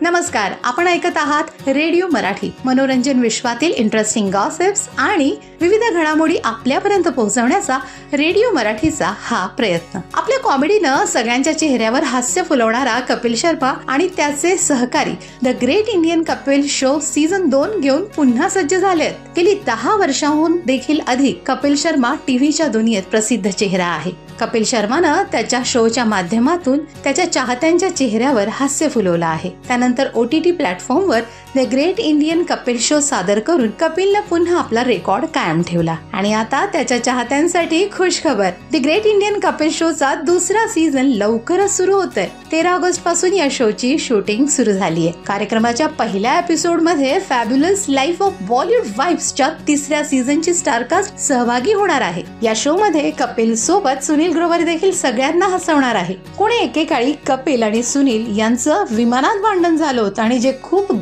नमस्कार आपण ऐकत आहात रेडिओ मराठी मनोरंजन विश्वातील इंटरेस्टिंग गॉसिप्स आणि विविध घडामोडी आपल्यापर्यंत पोहोचवण्याचा रेडिओ मराठीचा हा प्रयत्न. आपल्या कॉमेडीनं सगळ्यांच्या चेहऱ्यावर हास्य फुलवणारा कपिल शर्मा आणि त्याचे सहकारी the great Indian Kapil show season दोन घेऊन पुन्हा सज्ज झालेत. गेली दहा वर्षांहून देखील अधिक कपिल शर्मा टीव्हीच्या दुनियेत प्रसिद्ध चेहरा आहे. कपिल शर्मानं त्याच्या शोच्या माध्यमातून त्याच्या चाहत्यांच्या चेहऱ्यावर हास्य फुलवलं आहे. त्यानंतर ओ टी टी प्लॅटफॉर्मवर the great Indian Kapil show सादर करून कपिलनं पुन्हा आपला रेकॉर्ड कायम ठेवला. आणि आता त्याच्या चाहत्यांसाठी खुश खबर द ग्रेट इंडियन कपिल शोचा दुसरा सीझन लवकरच सुरू होतोय. तेरा ऑगस्टपासून या शोची शूटिंग सुरू झाली आहे कार्यक्रमाच्या पहिल्या एपिसोडमध्ये फॅब्युलस लाईफ ऑफ बॉलिवूड वाईफ्सच्या तिसऱ्या सीझनची स्टारकास्ट सहभागी होणार आहे. या शो मध्ये कपिल सोबत सुनील ग्रोवर देखील सगळ्यांना हसवणार आहे. कोणी एकेकाळी कपिल आणि सुनील यांचं विमानात भांडण झालं होतं आणि जे खूप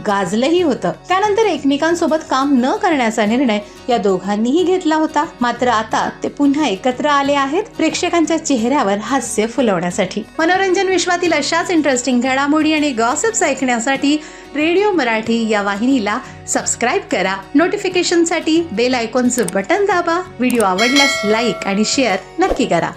ठरलंही होतं. त्यानंतर एकमेकांसोबत काम न करण्याचा निर्णय या दोघांनीही घेतला होता. मात्र आता ते पुन्हा एकत्र आले आहेत प्रेक्षकांच्या चेहऱ्यावर हास्य फुलवण्यासाठी. मनोरंजन विश्वातील अशाच इंटरेस्टिंग घडामोडी आणि गॉसिप्स ऐकण्यासाठी रेडिओ मराठी या वाहिनीला सबस्क्राईब करा. नोटिफिकेशनसाठी बेल आयकॉनचं बटन दाबा. व्हिडिओ आवडल्यास लाईक आणि शेअर नक्की करा.